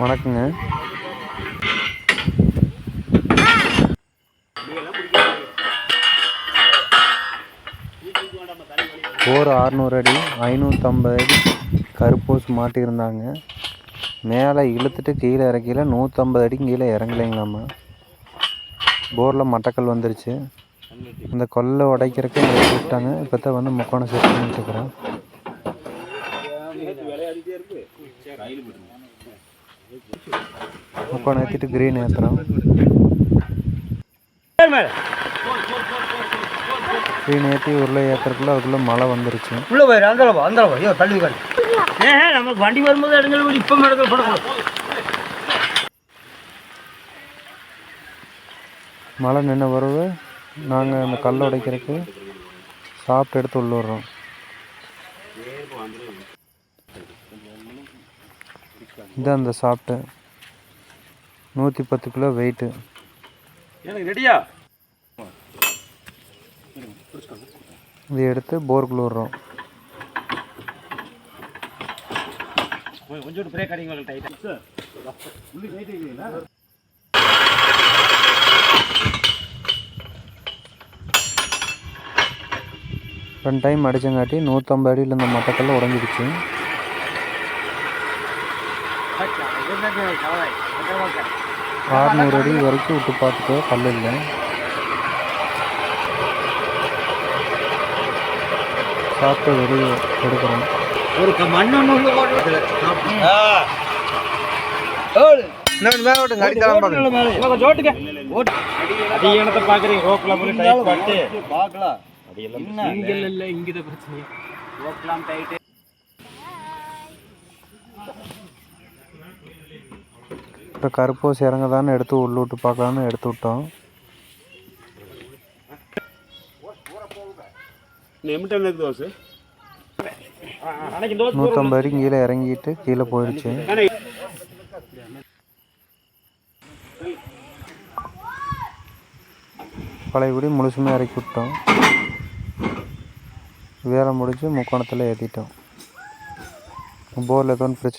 வணக்கங்க. போர் அறநூறு அடி ஐநூற்றம்பது அடி கருப்பூஸ் மாட்டியிருந்தாங்க. மேலே இழுத்துட்டு கீழே இறக்கில நூற்றம்பது அடிக்கு கீழே இறங்கலைங்களாம்மா. போரில் மட்டக்கல் வந்துருச்சு. இந்த கொல்லை உடைக்கிறக்கு இங்கே கூப்பிட்டாங்க இப்போ தான் வந்து முக்கோணம் செட் பண்ணி முக்கோணம் ஏற்றிட்டு க்ரீன் ஏற்றுறோம் க்ரீன் ஏற்றி உருளை ஏற்றுறதுக்குள்ள அதுக்குள்ளே மழை வந்துருச்சு. உள்ள போயிரு அந்த அந்த ஐயோ தள்ளி உட்காந்து ஏன் நமக்கு வண்டி வரும்போது இடங்கள் இப்போ இடங்கள் போடக்கூடாது மழை நின்ன பிறகு நாங்கள் அந்த கல் உடைக்கிறதுக்கு சாப்பிட்டு எடுத்து உள்ள விட்றோம் இதான் அந்த சாப்பிட்டு நூற்றி பத்து கிலோ வெயிட்டு எனக்கு ரெடியா? இதை எடுத்து போருக்குள்ள விட்றோம். கொஞ்சோண்டு பிரேக் அடிங்க டைட்டா ரெண்டு டைம் அடிச்சங்காட்டி நூற்றம்பது அடியில் இந்த மட்டக்கல்ல உடஞ்சிடுச்சு. ஆறுநூறு அடி வரைக்கும் விட்டு பார்த்துட்டு கல் இல்லை. சாப்பிட்டு வெளியே எடுக்கிறோம். ஒரு அடியனத்தை பாக்குறீங்க இங்க இல்ல இங்க பிரச்சனை ரோப்லாம் டைட் இப்போ கருப்பூசி இறங்கதான்னு எடுத்து உள்ள விட்டு பார்க்கலான்னு எடுத்து விட்டோம். நூற்றம்பது அடி கீழே இறங்கிட்டு கீழே போயிடுச்சு. பழையபடி முழுசுமே இறக்கி விட்டோம். வேலை முடிஞ்சு முக்கோணத்தில் ஏற்றிட்டோம் போரில் எதுவும் பிரச்சனை